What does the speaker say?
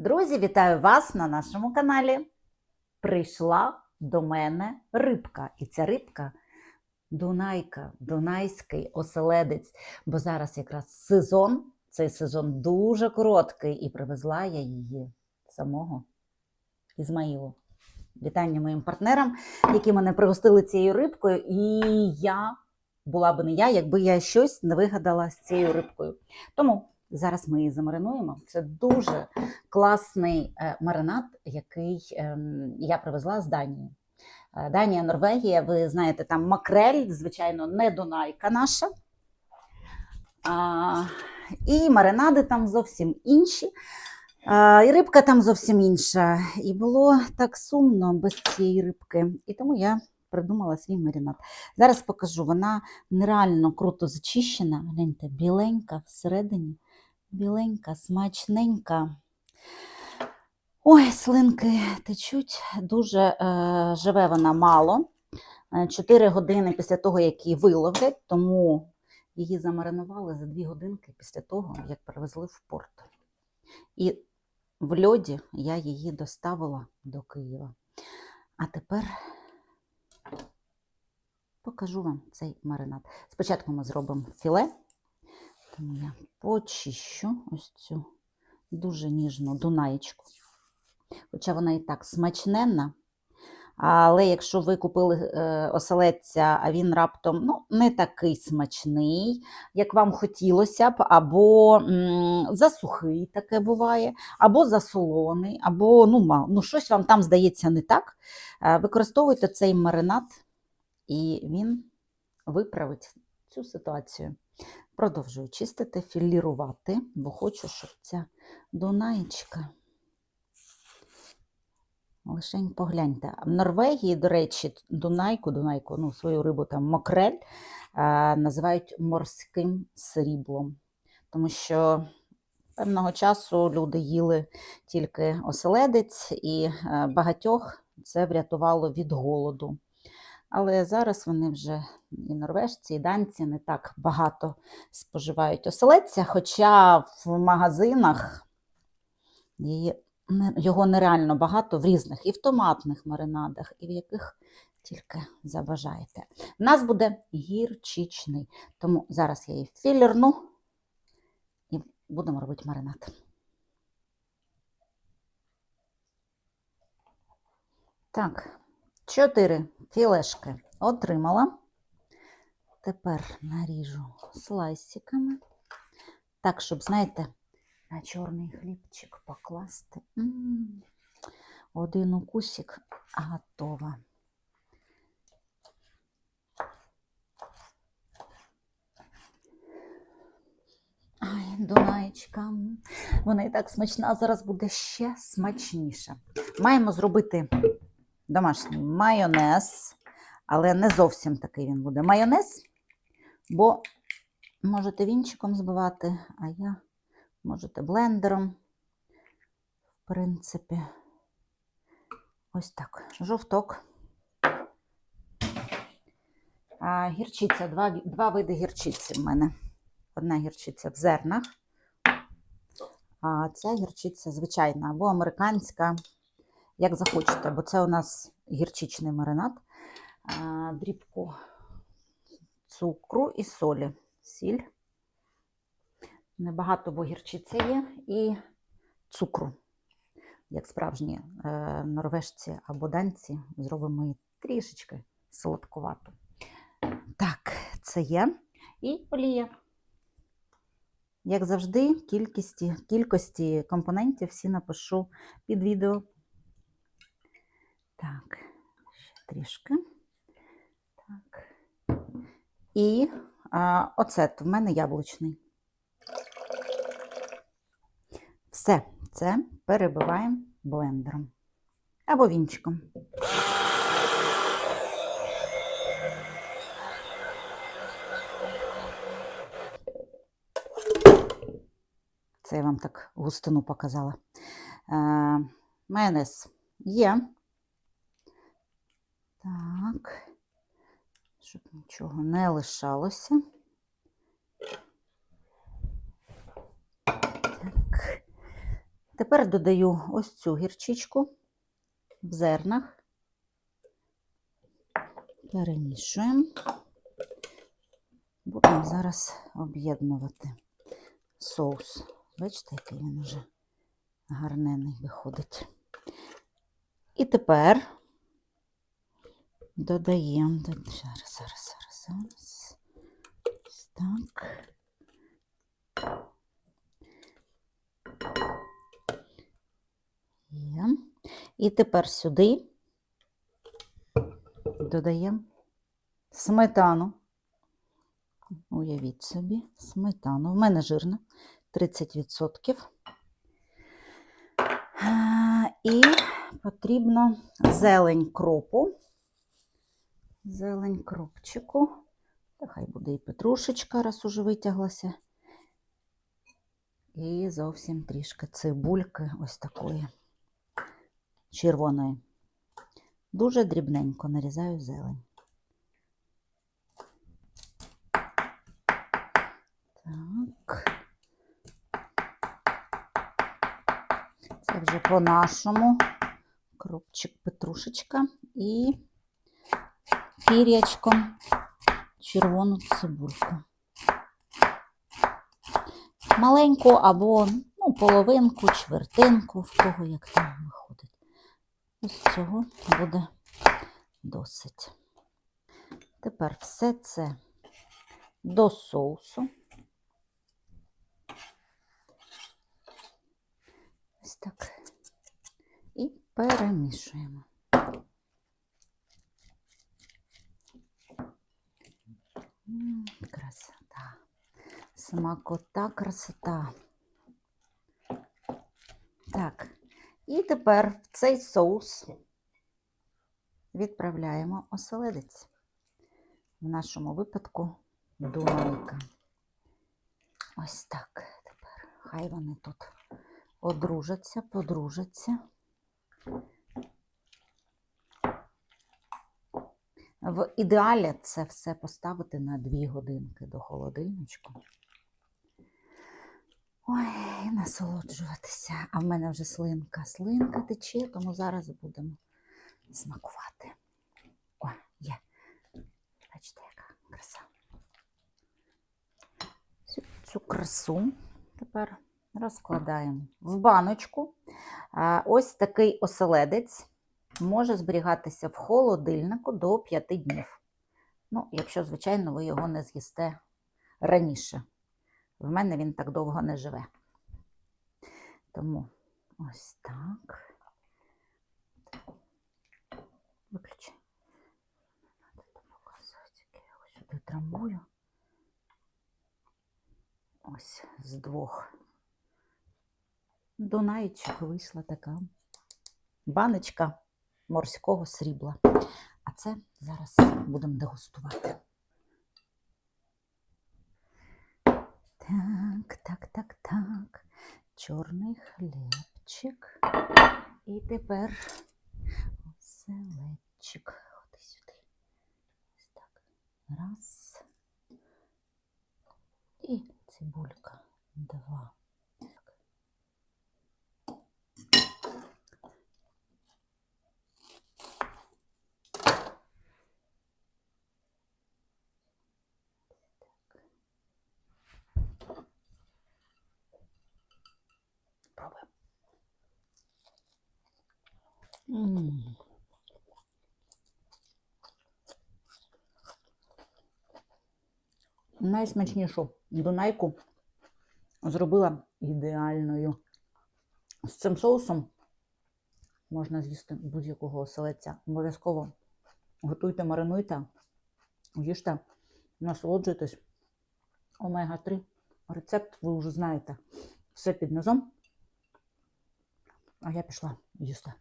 Друзі, вітаю вас на нашому каналі. Прийшла до мене рибка. І ця рибка Дунайка, Дунайський оселедець. Бо зараз якраз сезон, цей сезон дуже короткий, і привезла я її самого Ізмаїлу. Вітання моїм партнерам, які мене пригостили цією рибкою. І я була би не я, якби я щось не вигадала з цією рибкою. Тому зараз ми її замаринуємо. Це дуже класний е, маринад, який ем, я привезла з Данії. Е, Данія, Норвегія, ви знаєте, там макрель, звичайно, не Дунайка наша. А, і маринади там зовсім інші. А, і рибка там зовсім інша. І було так сумно без цієї рибки. І тому я придумала свій маринад. Зараз покажу, вона нереально круто зачищена. Гляньте, біленька всередині, біленька, смачненька. Ой, слинки течуть, дуже е, живе вона мало. Е, Чотири години після того, як її виловлять, тому її замаринували за дві годинки після того, як привезли в порт. І в льоді я її доставила до Києва. А тепер покажу вам цей маринад. Спочатку ми зробимо філе, тому я почищу ось цю дуже ніжну дунаєчку. Хоча вона і так смачненна. Але якщо ви купили е, оселедця, а він раптом ну, не такий смачний, як вам хотілося б, або засухий таке буває, або засолоний, або ну, ну, щось вам там здається не так, е, використовуйте цей маринад, і він виправить цю ситуацію. Продовжую чистити, філірувати, бо хочу, щоб ця донаєчка. Лишень погляньте. В Норвегії, до речі, Дунайку, Дунайку, ну, свою рибу там макрель, е, називають морським сріблом. Тому що певного часу люди їли тільки оселедець, і е, багатьох це врятувало від голоду. Але зараз вони вже і норвежці, і данці не так багато споживають оселедця, хоча в магазинах його нереально багато в різних і в томатних маринадах, і в яких тільки забажаєте. У нас буде гірчичний, тому зараз я її філірну і будемо робити маринад. Так, чотири філешки отримала. Тепер наріжу слайсиками. Так, щоб, знаєте, на чорний хлібчик покласти. Один укусик готово. Ай, Дунаєчка, вона і так смачна, зараз буде ще смачніше. Маємо зробити домашній майонез, але не зовсім такий він буде майонез, бо можете вінчиком збивати, а я можете блендером. В принципі, ось так. Жовток. А, гірчиця, два, два види гірчиці в мене. Одна гірчиця в зернах, а ця гірчиця звичайна або американська, як захочете, бо це у нас гірчичний маринад, дрібку цукру і солі. Сіль небагато, бо гірчиця є, і цукру. Як справжні е, норвежці або данці, зробимо її трішечки солодкувату. Так, це є. І олія. Як завжди, кількості, кількості компонентів всі напишу під відео. Так, ще трішки. Так. І а, оцет в мене яблучний. Все це перебиваємо блендером або вінчиком. Це я вам так густину показала. Е, майонез є. Так, щоб нічого не лишалося. Так. Тепер додаю ось цю гірчичку в зернах. Перемішуємо. Будемо зараз об'єднувати соус. Бачите, який він уже гарнений виходить. І тепер додаємо. до- Зараз, зараз, зараз, зараз. Так. Є. І тепер сюди додаємо сметану. Уявіть собі, сметану. В мене жирна 30%. І потрібно зелень кропу. Зелень кропчику. Та хай буде і петрушечка, раз уже витяглася. І зовсім трішки цибульки ось такої червоної. Дуже дрібненько нарізаю зелень. Так. Це вже по-нашому. Кропчик петрушечка і пір'ячком червону цибульку. Маленьку або ну, половинку, чвертинку, в кого як там виходить. Ось цього буде досить. Тепер все це до соусу. Ось так. І перемішуємо. М, Красота. Смакота, красота. Так. І тепер в цей соус відправляємо оселедець. В нашому випадку Дунайка. Ось так. Тепер хай вони тут одружаться, подружаться. В ідеалі це все поставити на 2 годинки до холодильничку. Ой, і насолоджуватися. А в мене вже слинка. Слинка тече, тому зараз будемо смакувати. О, є. Бачите, яка краса. Цю, цю красу тепер розкладаємо в баночку. Ось такий оселедець може зберігатися в холодильнику до 5 днів. Ну, якщо, звичайно, ви його не з'їсте раніше. В мене він так довго не живе. Тому ось так. Виключи. Я сюди трамбую. Ось з двох Дунаїчок вийшла така баночка морського срібла. А це зараз будемо дегустувати. Так, так, так, так. Чорний хлібчик. І тепер оселедчик. Ходи сюди. Ось так. Раз. І цибулька. Два. Найсмачнішу дунайку зробила ідеальною. З цим соусом можна з'їсти будь-якого оселедця. Обов'язково готуйте, маринуйте, їжте, насолоджуйтесь. Омега-3. Рецепт ви вже знаєте. Все під низом. А я пішла їсти.